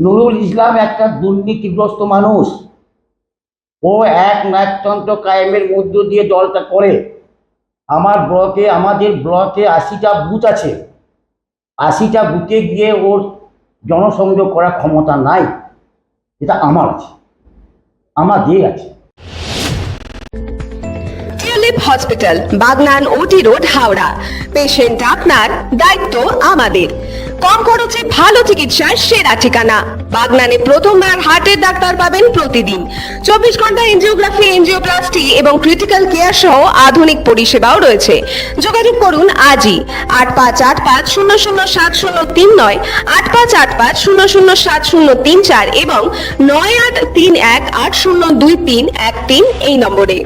নুরুল ইসলাম একটা দুর্নীতিগ্রস্ত মানুষ। ও এক নায়কতন্ত্র কায়েমের মধ্য দিয়ে দলটা করে। আমার ব্লকে, আমাদের ব্লকে আশিটা বুথ আছে। আশিটা বুথে গিয়ে ওর জনসংযোগ করার ক্ষমতা নাই। এটা আমার আছে। আমাদের আছে। Hospital, Bagnan OT road, Howrah. Patient আপনার, দায়িত্ব আমাদের। কম খরচে ভালো চিকিৎসার সেরা ঠিকানা। বাগনানে প্রথমবার হার্টের ডাক্তার পাবেন প্রতিদিন। চব্বিশ ঘণ্টা এনজিওগ্রাফি, এনজিওপ্লাস্টি এবং ক্রিটিক্যাল কেয়ার সহ আধুনিক পরিষেবাও রয়েছে। যোগাযোগ করুন আজই আট পাঁচ আট পাঁচ শূন্য শূন্য সাত শূন্য তিন নয়, আট পাঁচ আট পাঁচ শূন্য শূন্য সাত শূন্য তিন চার এবং নয় আট তিন এক আট শূন্য দুই তিন এক তিন এই নম্বরে।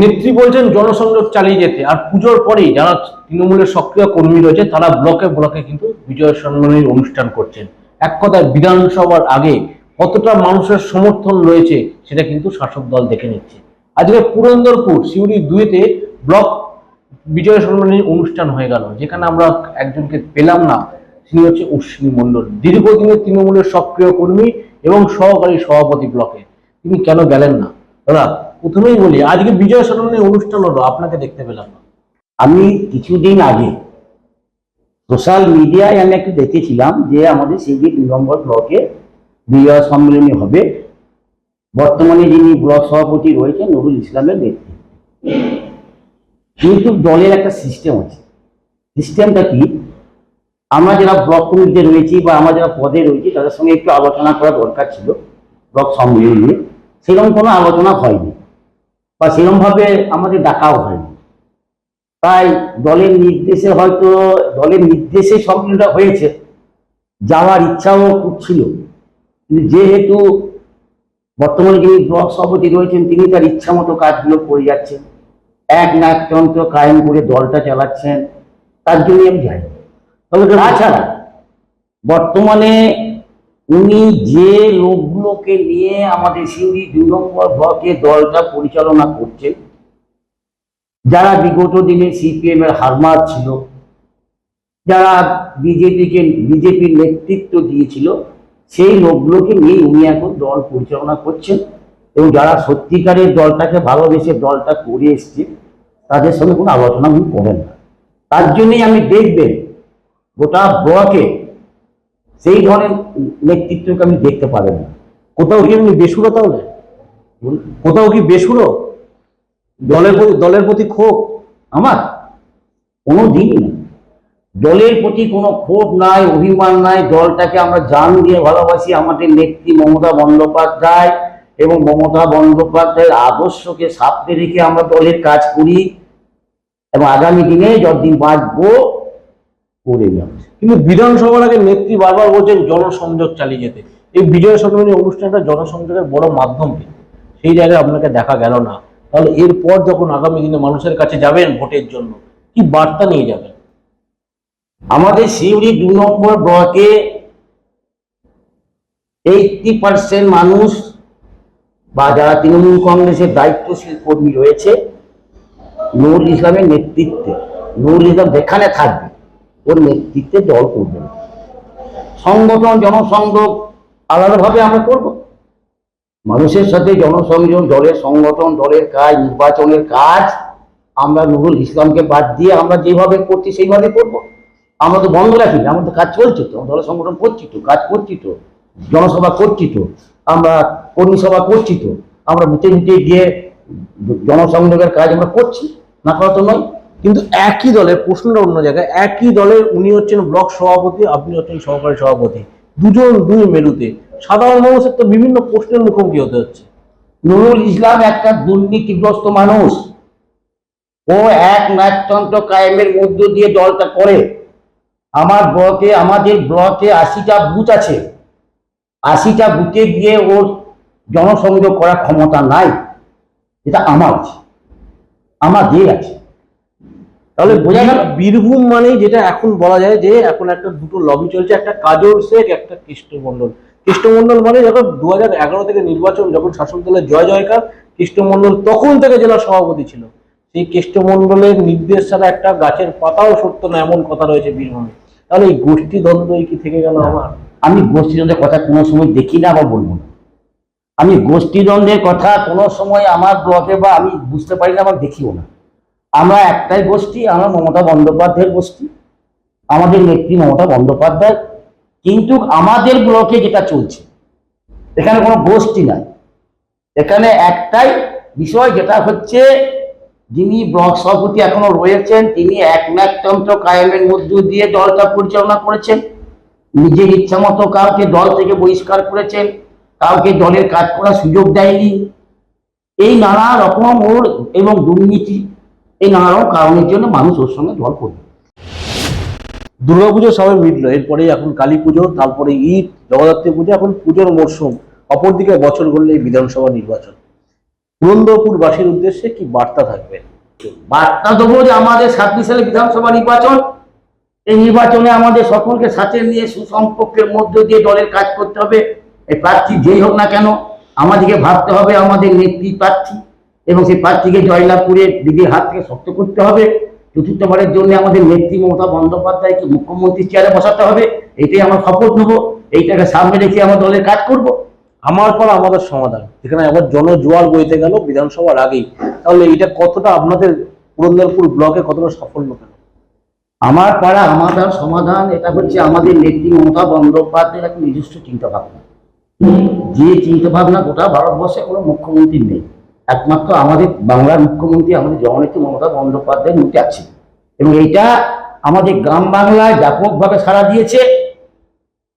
নেত্রী বলছেন জনসংযোগ চালিয়ে যেতে, আর পুজোর পরেই যারা তৃণমূলের সক্রিয় কর্মী রয়েছে, তারা ব্লকে ব্লকে কিন্তু বিজয় সম্মানের অনুষ্ঠান করছেন। এক কথায় বিধানসভার আগে কতটা মানুষের সমর্থন রয়েছে, সেটা কিন্তু শাসক দল দেখে নিচ্ছে। আজকে পুরন্দরপুর, সিউড়ি দুইতে ব্লক বিজয় সম্মানের অনুষ্ঠান হয়ে গেল, যেখানে আমরা একজনকে পেলাম না, তিনি হচ্ছে অশ্বিনী মণ্ডল। দীর্ঘদিনের তৃণমূলের সক্রিয় কর্মী এবং সহকারী সভাপতি ব্লকে। তিনি কেন গেলেন না? দাদা, প্রথমেই বলি, আজকে বিজয় সম্মানের অনুষ্ঠান হলো, আপনাকে দেখতে পেলাম আমি কিছুদিন আগে সোশ্যাল মিডিয়ায় আমি একটু দেখেছিলাম যে আমাদের সিবি দুই নম্বর ব্লকে বিজয় সম্মেলনী হবে। বর্তমানে যিনি ব্লক সভাপতি রয়েছেন, নুরুল ইসলামের নেতৃত্বে। কিন্তু দলের একটা সিস্টেম আছে। সিস্টেমটা কি? আমরা যারা ব্লক কমিটিতে রয়েছি বা আমরা যারা পদে রয়েছি, তাদের সঙ্গে একটু আলোচনা করা দরকার ছিল ব্লক সম্মেলন নিয়ে। সেরকম কোনো আলোচনা হয়নি বা সেরকমভাবে আমাদের ডাকাও হয়নি। তাই দলের নির্দেশে হয়তো, দলের নির্দেশে সম্মেলনটা হয়েছে, যাওয়ার ইচ্ছাও খুব ছিল কিন্তু যেহেতু বর্তমানে যিনি ব্লক সভাপতি রয়েছেন, তিনি তার ইচ্ছা মতো কাজগুলো করে যাচ্ছেন। এক নাকতন্ত্র কায়েম করে দলটা চালাচ্ছেন, তার জন্য আমি যাই তবে তাছাড়া বর্তমানে উনি যে লোকগুলোকে নিয়ে আমাদের সিউড়ি দুই নম্বর ব্লকে দলটা পরিচালনা করছেন, যারা বিগত দিনে সিপিএম এর হারমার ছিল, যারা বিজেপিকে, বিজেপির নেতৃত্ব দিয়েছিল, সেই লোকগুলোকে নিয়ে উনি এখন দল পরিচালনা করছেন এবং যারা সত্যিকারের দলটাকে ভালোবেসে দলটা করে এসছে, তাদের সঙ্গে কোনো আলোচনা উনি করেন না। তার জন্যই আমি দেখবেন গোটা ব্লকে সেই ধরনের নেতৃত্বকে আমি দেখতে পারেন না। কোথাও কি এমনি বেসুরো তাহলে? কোথাও কি বেসুরো? দলের প্রতি দলের প্রতি ক্ষোভ? আমার? কোনো দিন দলের প্রতি কোনো ক্ষোভ নাই, অভিমান নাই, দলটাকে আমরা জান দিয়ে ভালোবাসি, আমাদের নেত্রী মমতা বন্দ্যোপাধ্যায় এবং মমতা বন্দ্যোপাধ্যায়ের আদর্শকে সামনে রেখে আমরা দলের কাজ করি এবং আগামী দিনে যতদিন বাঁচবো করে যাব কিন্তু বিধানসভার আগে নেত্রী বারবার বলছেন জনসংযোগ চালিয়ে যেতে। এই বিজয় সম্মেলনী অনুষ্ঠানটা জনসংযোগের বড় মাধ্যম। সেই জায়গায় আপনাকে দেখা গেল না। তাহলে এরপর যখন আগামী দিনে মানুষের কাছে যাবেন ভোটের জন্য, কি বার্তা নিয়ে যাবেন? আমাদের সিউড়ি দু নম্বর ব্লকে এইটটি পার্সেন্ট মানুষ বা যারা তৃণমূল কংগ্রেসের দায়িত্বশীল কর্মী রয়েছে, নুরুল ইসলামের নেতৃত্বে। নুরুল ইসলাম যেখানে থাকবে ওর নেতৃত্বে দল করবে সংগঠন জনসংযোগ আলাদাভাবে আমরা করব। মানুষের সাথে জনসংযোগ দলের সংগঠন দলের কাজ নির্বাচনের কাজ আমরা নুরুল ইসলামকে বাদ দিয়ে আমরা যেভাবে করছি সেইভাবে করব। আমরা তো বন্ধ রাখি না, আমাদের কাজ চলছে তো দলের সংগঠন করছি তো কাজ করছি তো জনসভা করছি তো আমরা কর্মী সভা করছি তো আমরা বুথে বুথে গিয়ে জনসংযোগের কাজ আমরা করছি না করা তো নয়। কিন্তু একই দলের প্রশ্নটা অন্য জায়গায়, একই দলের উনি হচ্ছেন ব্লক সভাপতি, আপনি হচ্ছেন সহকারী সভাপতি। দুজন দুই মেরুতে। সাধারণ মানুষের তো বিভিন্ন প্রশ্নের মুখোমুখি হতে হচ্ছে। নুরুল ইসলাম একটা দুর্নীতিগ্রস্ত মানুষ। ও এক নায়কতন্ত্র কায়েমের মধ্য দিয়ে দলটা করে। আমার ব্লকে, আমাদের ব্লকে আশিটা বুথ আছে। আশিটা বুথে গিয়ে ওর জনসংযোগ করার ক্ষমতা নাই। এটা আমার আছে আমাদের আছে। তাহলে বোঝা গেল বীরভূম মানেই যেটা এখন বলা যায় যে এখন একটা দুটো লবি চলছে একটা কাজল শেখ একটা কৃষ্ণমন্ডল কৃষ্ণমন্ডল মানে যখন দু হাজার এগারো থেকে নির্বাচন যখন শাসক দলের জয় জয়কার কৃষ্ণমন্ডল তখন থেকে জেলা সভাপতি ছিল। সেই কৃষ্ণমন্ডলের নির্দেশ ছাড়া একটা গাছের পাতাও সত্য না এমন কথা রয়েছে বীরভূমে। তাহলে এই গোষ্ঠী দ্বন্দ্বই কি থেকে গেল আমার? আমি গোষ্ঠীদ্বন্দ্বের কথা কোনো সময় দেখি না বা বলব না। আমি গোষ্ঠীদ্বন্দ্বের কথা কোনো সময় আমার ব্লকে বা আমি বুঝতে পারি না বা দেখিও না। আমরা একটাই গোষ্ঠী, আমরা মমতা বন্দ্যোপাধ্যায়ের গোষ্ঠী। আমাদের নেত্রী মমতা বন্দ্যোপাধ্যায়। কিন্তু আমাদের ব্লকে যেটা চলছে, এখানে কোনো গোষ্ঠী নাই। এখানে একটাই বিষয় যেটা হচ্ছে, যিনি ব্লক সভাপতি এখনও রয়েছেন, তিনি এক একনাকতন্ত্র কায়েমের মধ্য দিয়ে দলটা পরিচালনা করেছেন। নিজের ইচ্ছা মতো কাউকে দল থেকে বহিষ্কার করেছেন, কাউকে দলের কাজ করার সুযোগ দেয়নি। এই নানা রকম ওর এবং দুর্নীতি এই নানা রকম কারণের জন্য মানুষ ওর সঙ্গে দল করবে। দুর্গাপুজো সবাই মিটলো এরপরে এখন কালী পুজো তারপরে ঈদ জগদ্ধাত্রী পুজো এখন পুজোর মরশুম অপরদিকে বছর ঘুরলে এই বিধানসভা নির্বাচন। পুরন্দরপুরবাসীর উদ্দেশ্যে কি বার্তা থাকবে? বার্তা দেবো যে আমাদের ছাব্বিশ সালে বিধানসভা নির্বাচন এই নির্বাচনে আমাদের সকলকে সাথে নিয়ে সুসম্পর্কের মধ্য দিয়ে দলের কাজ করতে হবে। এই প্রার্থী যেই হোক না কেন আমাদেরকে ভাবতে হবে আমাদের নেত্রী প্রার্থী। এবং সেই প্রার্থীকে জয়লাভ করে দিদির হাত থেকে শক্ত করতে হবে। চতুর্থবারের জন্য আমাদের নেত্রী মমতা বন্দ্যোপাধ্যায়কে মুখ্যমন্ত্রীর চেয়ারে বসাতে হবে। এটাই আমার শপথ নেব। এইটাকে সামনে রেখে আমার দলের কাজ করব। আমার পর আমাদের সমাধান। যেখানে আবার জনজোয়ার বইতে গেল বিধানসভার আগেই। তাহলে এটা কতটা আপনাদের পুরন্দরপুর ব্লকে কতটা সাফল্য পেল? আমার পাড়া আমাদের সমাধান এটা হচ্ছে আমাদের নেত্রী মমতা বন্দ্যোপাধ্যায়ের একটা নিজস্ব চিন্তা ভাবনা যে চিন্তা ভাবনা গোটা ভারতবর্ষে কোনো মুখ্যমন্ত্রী নেই। একমাত্র আমাদের বাংলার মুখ্যমন্ত্রী আমাদের জননেত্রী মমতা বন্দ্যোপাধ্যায়ের মধ্যে আছে। এবং এইটা আমাদের গ্রাম বাংলায় ব্যাপকভাবে সাড়া দিয়েছে।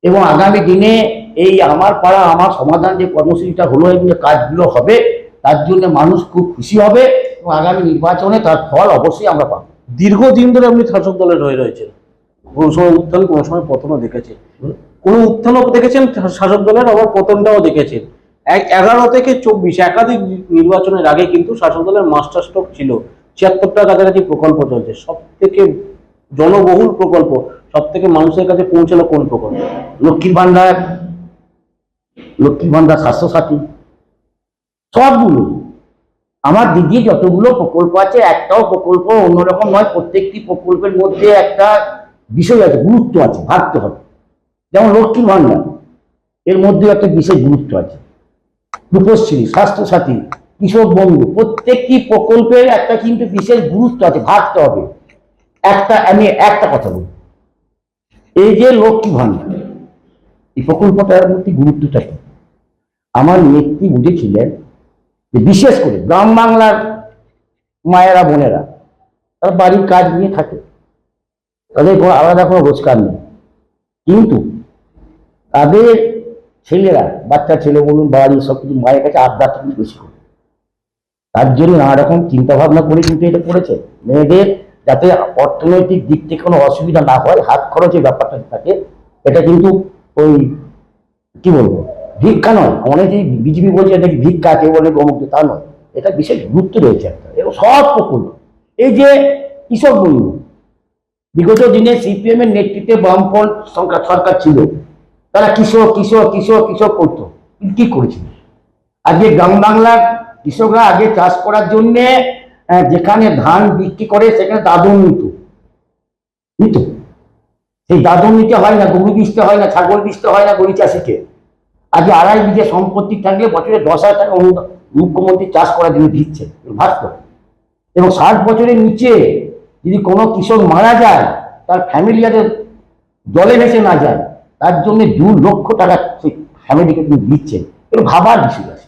এবং আগামী দিনে এই আমার পাড়া, আমার সমাধান যে কর্মসূচিটা হলো এবং যে কাজগুলো হবে, তার জন্য মানুষ খুব খুশি হবে। এবং আগামী নির্বাচনে তার ফল অবশ্যই আমরা পাবো। দীর্ঘদিন ধরে আপনি শাসক দলের হয়ে রয়েছেন। কোনো সময় উত্থান, কোনো সময় পতনও দেখেছেন। কোনো উত্থানও দেখেছেন শাসক দলের? আবার পতনটাও দেখেছেন? এগারো থেকে চব্বিশ একাধিক নির্বাচনের আগে কিন্তু শাসক দলের মাস্টার স্ট্রোক ছিল। ছিয়াত্তরটার কাছাকাছি প্রকল্প চলছে। সব থেকে জনবহুল প্রকল্প সব থেকে মানুষের কাছে পৌঁছালো কোন প্রকল্প? লক্ষ্মীর ভান্ডার লক্ষ্মীর ভান্ডার স্বাস্থ্যসাথী সবগুলো। আমার দিদি যতগুলো প্রকল্প আছে, একটাও প্রকল্প অন্যরকম নয়। প্রত্যেকটি প্রকল্পের মধ্যে একটা বিষয় আছে, গুরুত্ব আছে, ভাবতে হবে। যেমন লক্ষ্মীর ভান্ডার এর মধ্যে একটা বিশেষ গুরুত্ব আছে। রূপশ্রী, স্বাস্থ্যসাথী, কৃষক বন্ধু, প্রত্যেকটি প্রকল্পের একটা কিন্তু বিশেষ গুরুত্ব আছে ভাবতে হবে। একটা, আমি একটা কথা বলি। এই যে লক্ষ্মী ভান্ডার এই প্রকল্পটার মধ্যে গুরুত্বটা কি? আমার নেত্রী বুঝেছিলেন যে বিশেষ করে গ্রাম বাংলার মায়েরা, বোনেরা, তারা বাড়ির কাজ নিয়ে থাকে। তাদের কোনো আলাদা কোনো রোজগার নেই। কিন্তু তাদের ছেলেরা, বাচ্চা, ছেলে, বলুন, বাড়ি সব কিছু মায়ের কাছে আবদারটা কিন্তু বেশি করে। তার জন্য নানা রকম চিন্তা ভাবনা করে কিন্তু এটা করেছে। মেয়েদের যাতে অর্থনৈতিক দিক থেকে কোনো অসুবিধা না হয়, হাত খরচের ব্যাপারটা থাকে, এটা কিন্তু ওই, কি বলব, ভিক্ষা নয়। অনেকেই বিজেপি বলছে নাকি ভিক্ষা কেউ বলে অমুক তা নয়। এটা বিশেষ গুরুত্ব রয়েছে একটা। এবং সব প্রকল্প এই যে কৃষক বন্ধু, বিগত দিনে সিপিএম এর নেতৃত্বে বামফ্রন্ট সরকার ছিল। তারা কৃষক কৃষক কৃষক কৃষক করতো কি করেছিল? আজকে গ্রাম বাংলার কৃষকরা আগে চাষ করার জন্য যেখানে ধান বিক্রি করে, সেখানে দাদন নিত। নিত? সেই দাদন নিতে হয় না, গরু বিচতে হয় না, ছাগল বিচতে হয় না গরু চাষিকে। আজকে আড়াই বিঘে সম্পত্তি থাকলে বছরে দশ হাজার টাকা মুখ্যমন্ত্রী চাষ করার জন্য দিচ্ছে ভাবতো এবং ষাট বছরের নিচে যদি কোনো কৃষক মারা যায়, তার ফ্যামিলি যাতে জলে ভেসে না যায় তার জন্য দু লক্ষ টাকা সেই ফ্যামিলিকে তিনি দিচ্ছেন। এটা ভাবার বিষয় আছে।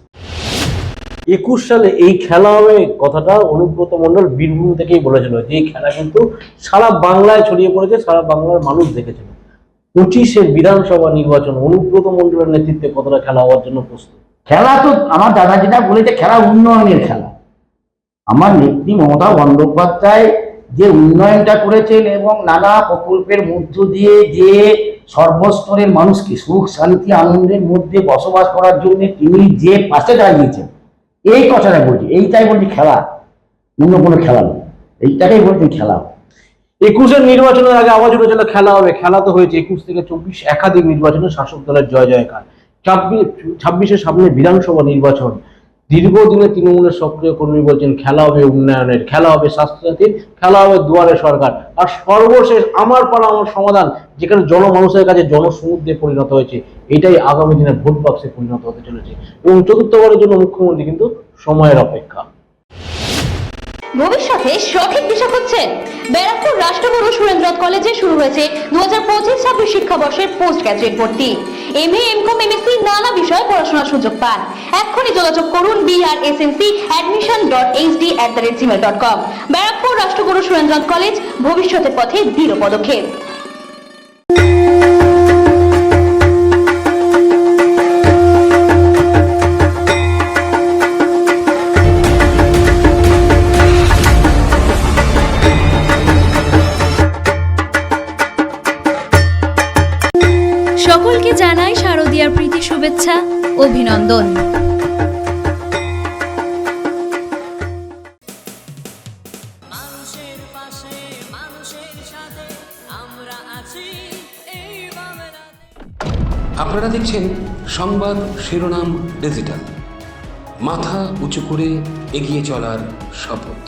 একুশ সালে এই খেলা হবে কথাটা অনুব্রত মন্ডল বীরভূম থেকেই বলেছিল যে এই খেলা কিন্তু সারা বাংলায় ছড়িয়ে পড়েছে সারা বাংলার মানুষ দেখেছিল। পঁচিশের বিধানসভা নির্বাচন অনুব্রত মন্ডলের নেতৃত্বে কতটা খেলা হওয়ার জন্য প্রস্তুত? খেলা তো আমার দাদা যেটা বলেছে খেলা উন্নয়নের খেলা। আমার নেত্রী মমতা বন্দ্যোপাধ্যায় যে উন্নয়নটা করেছেন এবং নানা প্রকল্পের মধ্য দিয়ে যে সর্বস্তরের মানুষকে সুখ, শান্তি, আনন্দের মধ্যে বসবাস করার জন্য তিনি যে পাশে দাঁড়িয়েছেন, এই কথাটা বলছি, এইটাই বলছি খেলা, অন্য কোনো খেলা নয়, এইটাকেই বলছি খেলা। একুশের নির্বাচনের আগে আওয়াজ উঠেছিল খেলা হবে, খেলা তো হয়েছে, একুশ থেকে চব্বিশ একাধিক নির্বাচনে শাসক দলের জয় জয়কার ছাব্বিশ ছাব্বিশের সামনে বিধানসভা নির্বাচন দীর্ঘদিনে তৃণমূলের সক্রিয় কর্মী বলছেন, খেলা হবে উন্নয়নের, খেলা হবে স্বাস্থ্যসাথী খেলা হবে দুয়ারে সরকার। আর সর্বশেষ আমার পালা, আমার সমাধান, যেখানে জনমানুষের কাছে জনসমুদ্রে পরিণত হয়েছে, এটাই আগামী দিনে ভোট বাক্সে পরিণত হতে চলেছে। এবং চতুর্থবারের জন্য মুখ্যমন্ত্রী কিন্তু সময়ের অপেক্ষা। ভবিষ্যতে সঠিক দিশা খুঁজছেন। ব্যারাকপুর রাষ্ট্রগুরু সুরেন্দ্রনাথ কলেজে শুরু হয়েছে দু হাজার পঁচিশ ছাব্বিশ শিক্ষাবর্ষের পোস্ট গ্রাজুয়েট ভর্তি। M A M Com MSc নানা বিষয়ে পড়াশোনার সুযোগ পান। এক্ষুনি যোগাযোগ করুন BR SNC admission dot HD at the rate Gmail dot com Barrackpore Rashtraguru Surendranath college ভবিষ্যতের পথে দৃঢ় পদক্ষেপ। জানাই শারদীয়ার প্রীতি শুভেচ্ছা অভিনন্দন। মানুষের পাশে মানুষের সাথে আমরা আছি এই বাংলাতে আপনারা দেখছেন সংবাদ শিরোনাম ডিজিটাল। মাথা উঁচু করে এগিয়ে চলার শপথ।